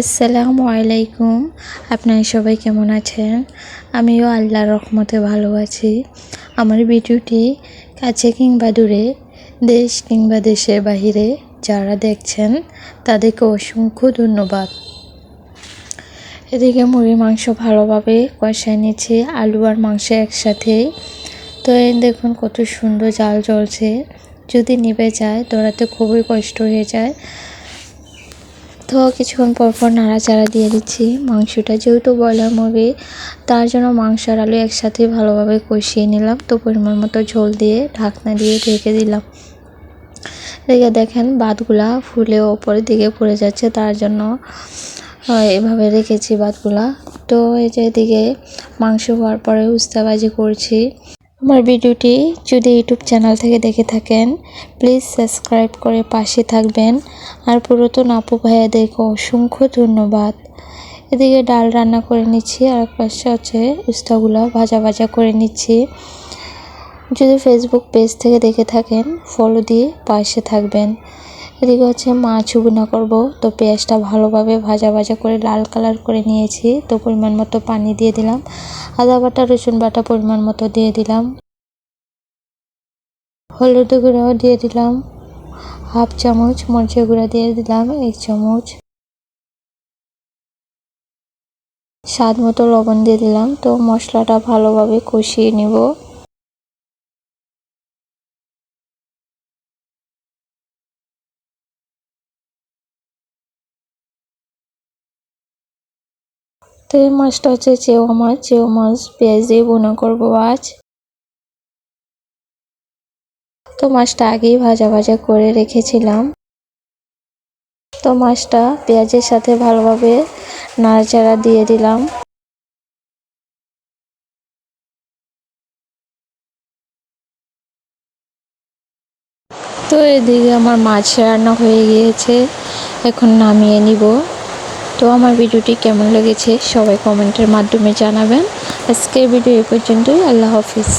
আসসালামু আলাইকুম। আপনারা সবাই কেমন আছেন? আমিও আল্লাহর রহমতে ভালো আছি। আমার ভিডিওটি কাছে কিংবা দূরে, দেশ কিংবা দেশের বাহিরে যারা দেখছেন, তাদেরকে অসংখ্য ধন্যবাদ। এদিকে মুরগির মাংস ভালোভাবে কষায় নিচ্ছি আলু আর মাংস একসাথে। তো দেখুন কত সুন্দর জাল জ্বলছে। যদি নিভে যায় দৌড়াতে খুবই কষ্ট হয়ে যায়। তো কিছুক্ষণ পর পর নাড়াচাড়া দিয়ে দিচ্ছি। মাংসটা যেহেতু ব্রয়লার মুরগি তার জন্য মাংস আর আলু একসাথে ভালোভাবে কষিয়ে নিলাম। তো পরিমাণ মতো ঝোল দিয়ে ঢাকনা দিয়ে ঢেকে দিলাম। রেখে দেখেন বাতগুলা ফুলে ওপরের দিকে পড়ে যাচ্ছে, তার জন্য এভাবে রেখেছি বাতগুলা তো এই যে এদিকে মাংস হওয়ার পরে উস্তাবাজি করছি। আমার ভিডিওটি যদি ইউটিউব চ্যানেল থেকে দেখে থাকেন প্লিজ সাবস্ক্রাইব করে পাশে থাকবেন। আর পুরাতন আপু ভাইয়াদেরকে অসংখ্য ধন্যবাদ। এদিকে ডাল রান্না করে নিচ্ছি, আর পাশে হচ্ছে উস্তাগুলো ভাজা ভাজা করে নিচ্ছি। যদি ফেসবুক পেজ থেকে দেখে থাকেন ফলো দিয়ে পাশে থাকবেন। এদিকে হচ্ছে মাছ উবনা করব। তো পেঁয়াজটা ভালোভাবে ভাজা ভাজা করে লাল কালার করে নিয়েছি। তো পরিমাণ মতো পানি দিয়ে দিলাম। আদা বাটা, রসুন বাটা পরিমাণ মতো দিয়ে দিলাম। হলুদ গুঁড়াও দিয়ে দিলাম। হাফ চামচ মরিচের গুঁড়া দিয়ে দিলাম, এক চামচ। স্বাদ মতো লবণ দিয়ে দিলাম। তো মশলাটা ভালোভাবে কষিয়ে নিব। তো এই মাছটা হচ্ছে চেও মাছ চেও মাছ পেঁয়াজ দিয়ে বোনা করব আজ। তো মাছটা আগেই ভাজা ভাজা করে রেখেছিলাম। তো মাছটা পেঁয়াজের সাথে ভালোভাবে নাড়াচাড়া দিয়ে দিলাম। তো এদিকে আমার মাছ রান্না হয়ে গিয়েছে। এখন নামিয়ে নিব। তো আমার ভিডিওটি কেমন লেগেছে সবাই কমেন্টের মাধ্যমে জানাবেন। আজকের ভিডিও এ পর্যন্তই, আল্লাহ হাফিজ।